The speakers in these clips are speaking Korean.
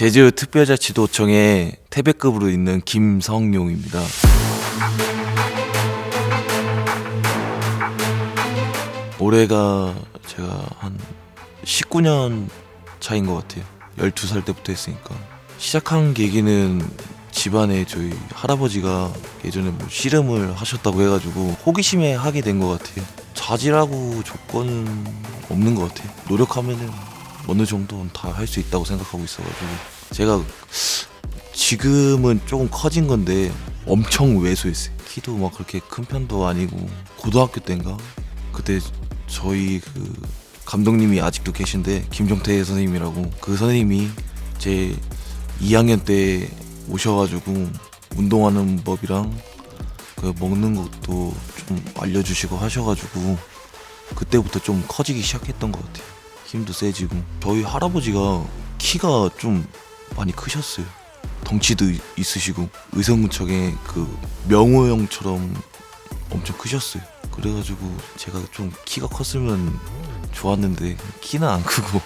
제주 특별자치도청의 태백급으로 있는 김성용입니다. 올해가 제가 한 19년 차인 것 같아요. 12살 때부터 했으니까. 시작한 계기는 집안에 저희 할아버지가 예전에 뭐 씨름을 하셨다고 해가지고 호기심에 하게 된 것 같아요. 자질하고 조건은 없는 것 같아요. 노력하면은 어느 정도는 다 할 수 있다고 생각하고 있어가지고 제가 지금은 조금 커진 건데 엄청 왜소했어요. 키도 막 그렇게 큰 편도 아니고 고등학교 때인가 그때 저희 그 감독님이 아직도 계신데 김종태 선생님이라고 그 선생님이 제 2학년 때 오셔가지고 운동하는 법이랑 그 먹는 것도 좀 알려주시고 하셔가지고 그때부터 좀 커지기 시작했던 것 같아요. 힘도 세지고 저희 할아버지가 키가 좀 많이 크셨어요. 덩치도 이- 있으시고 의성구청의 그 명호 형처럼 엄청 크셨어요. 그래가지고 제가 좀 키가 컸으면 좋았는데 키는 안 크고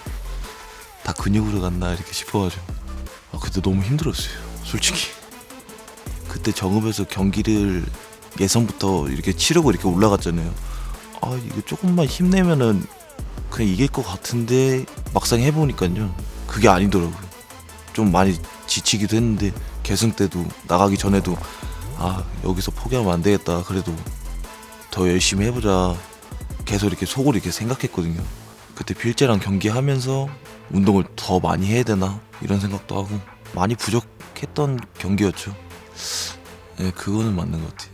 다 근육으로 갔나 이렇게 싶어가지고 아 그때 너무 힘들었어요. 솔직히 그때 정읍에서 경기를 예선부터 이렇게 치르고 이렇게 올라갔잖아요. 아 이거 조금만 힘내면은 그냥 이길 것 같은데 막상 해보니까요 그게 아니더라고요. 좀 많이 지치기도 했는데 계승 때도 나가기 전에도 아 여기서 포기하면 안 되겠다. 그래도 더 열심히 해보자. 계속 이렇게 속으로 이렇게 생각했거든요. 그때 필재랑 경기하면서 운동을 더 많이 해야 되나 이런 생각도 하고 많이 부족했던 경기였죠. 네, 그거는 맞는 것 같아요.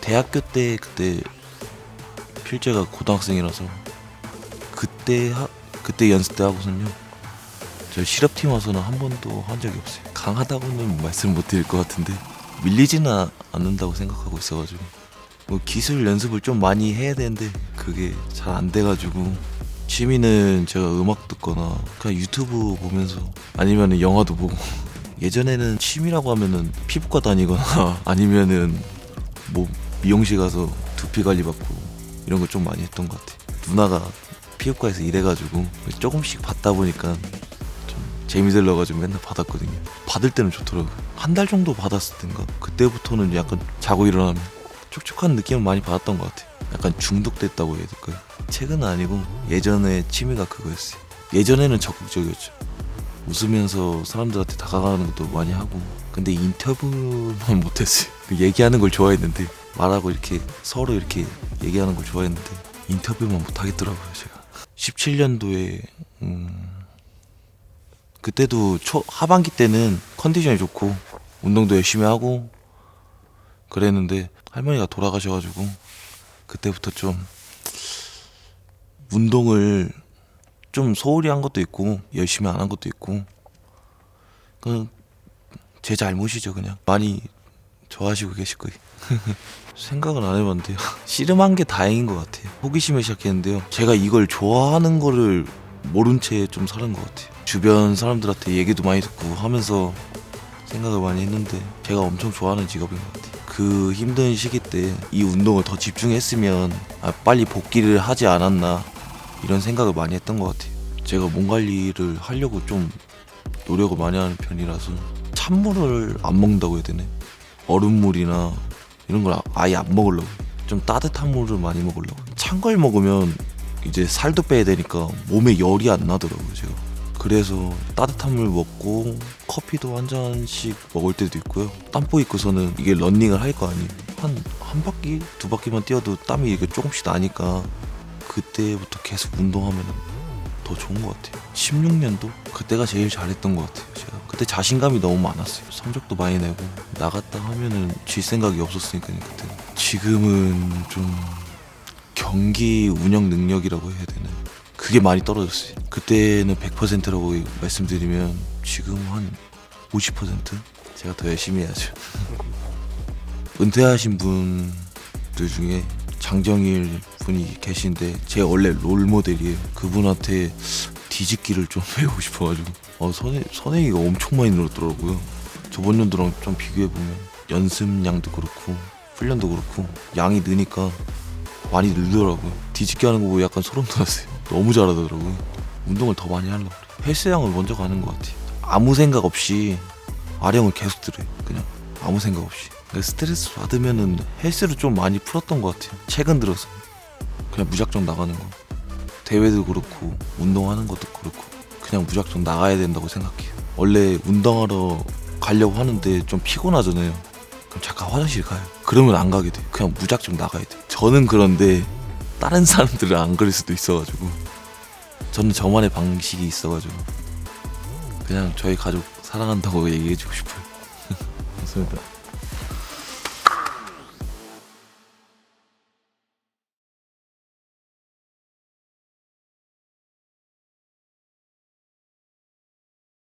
대학교 때 그때 필재가 고등학생이라서 그때 하, 그때 연습 때 하고선요. 저 실업팀 와서는 한 번도 한 적이 없어요. 강하다고는 말씀 못 드릴 것 같은데 밀리지는 아- 않는다고 생각하고 있어가지고 뭐 기술 연습을 좀 많이 해야 되는데 그게 잘 안 돼가지고 취미는 제가 음악 듣거나 그냥 유튜브 보면서 아니면 영화도 보고 예전에는 취미라고 하면은 피부과 다니거나 아니면은 뭐 미용실 가서 두피 관리 받고 이런 거 좀 많이 했던 것 같아요. 누나가 피부과에서 일해가지고 조금씩 받다 보니까 좀 재미들러가지고 맨날 받았거든요. 받을 때는 좋더라고요. 한 달 정도 받았을 땐가 그때부터는 약간 자고 일어나면 촉촉한 느낌을 많이 받았던 것 같아요. 약간 중독됐다고 해야 될까요? 최근은 아니고 예전에 취미가 그거였어요. 예전에는 적극적이었죠. 웃으면서 사람들한테 다가가는 것도 많이 하고 근데 인터뷰만 못했어요. 그 얘기하는 걸 좋아했는데 말하고 이렇게 서로 이렇게 얘기하는 걸 좋아했는데 인터뷰만 못하겠더라고요 제가. 17년도에 음, 그때도 초 하반기 때는 컨디션이 좋고 운동도 열심히 하고 그랬는데 할머니가 돌아가셔가지고 그때부터 좀 운동을 좀 소홀히 한 것도 있고 열심히 안 한 것도 있고 그제 잘못이죠 그냥. 많이 좋아하시고 계실 거예요. 생각은 안 해봤는데요. 씨름한 게 다행인 것 같아요. 호기심에 시작했는데요. 제가 이걸 좋아하는 거를 모른 채좀 살은 것 같아요. 주변 사람들한테 얘기도 많이 듣고 하면서 생각을 많이 했는데 제가 엄청 좋아하는 직업인 것 같아요. 그 힘든 시기 때 이 운동을 더 집중했으면 아, 빨리 복귀를 하지 않았나 이런 생각을 많이 했던 것 같아요. 제가 몸 관리를 하려고 좀 노력을 많이 하는 편이라서 찬물을 안 먹는다고 해야 되네. 얼음물이나 이런 걸 아- 아예 안 먹으려고. 좀 따뜻한 물을 많이 먹으려고. 찬 걸 먹으면 이제 살도 빼야 되니까 몸에 열이 안 나더라고요, 제가. 그래서 따뜻한 물 먹고 커피도 한 잔씩 먹을 때도 있고요. 땀보 입고서는 이게 런닝을 할 거 아니에요. 한, 한 바퀴, 두 바퀴만 뛰어도 땀이 이렇게 조금씩 나니까 그때부터 계속 운동하면 더 좋은 것 같아요. 16년도? 그때가 제일 잘했던 것 같아요. 제가 그때 자신감이 너무 많았어요. 성적도 많이 내고 나갔다 하면은 질 생각이 없었으니까요. 그때 지금은 좀 경기 운영 능력이라고 해야 되나 그게 많이 떨어졌어요. 그때는 100%라고 말씀드리면 지금 한 50% 제가 더 열심히 해야죠. 은퇴하신 분들 중에 장정일 분이 계신데 제 원래 롤 모델이에요. 그분한테 뒤집기를 좀 배우고 싶어가지고 어, 선행, 선행이가 엄청 많이 늘었더라고요. 저번 년도랑 좀 비교해 보면 연습량도 그렇고 훈련도 그렇고 양이 느니까 많이 늘더라고요. 뒤집기 하는 거 보고 약간 소름 돋았어요. 너무 잘하더라고요. 운동을 더 많이 하려고 그래요. 헬스장을 먼저 가는 것 같아요. 아무 생각 없이 아령을 계속 들어요. 그냥 아무 생각 없이. 그러니까 스트레스 받으면은 헬스를 좀 많이 풀었던 것 같아요. 최근 들어서 그냥 무작정 나가는 거. 대회도 그렇고 운동하는 것도 그렇고 그냥 무작정 나가야 된다고 생각해요. 원래 운동하러 가려고 하는데 좀 피곤하잖아요. 그럼 잠깐 화장실 가요. 그러면 안 가게 돼. 그냥 무작정 나가야 돼. 저는 그런데 다른 사람들은 안 그럴 수도 있어가지고 저는 저만의 방식이 있어가지고 그냥 저희 가족 사랑한다고 얘기해주고 싶어요. 맞습니다.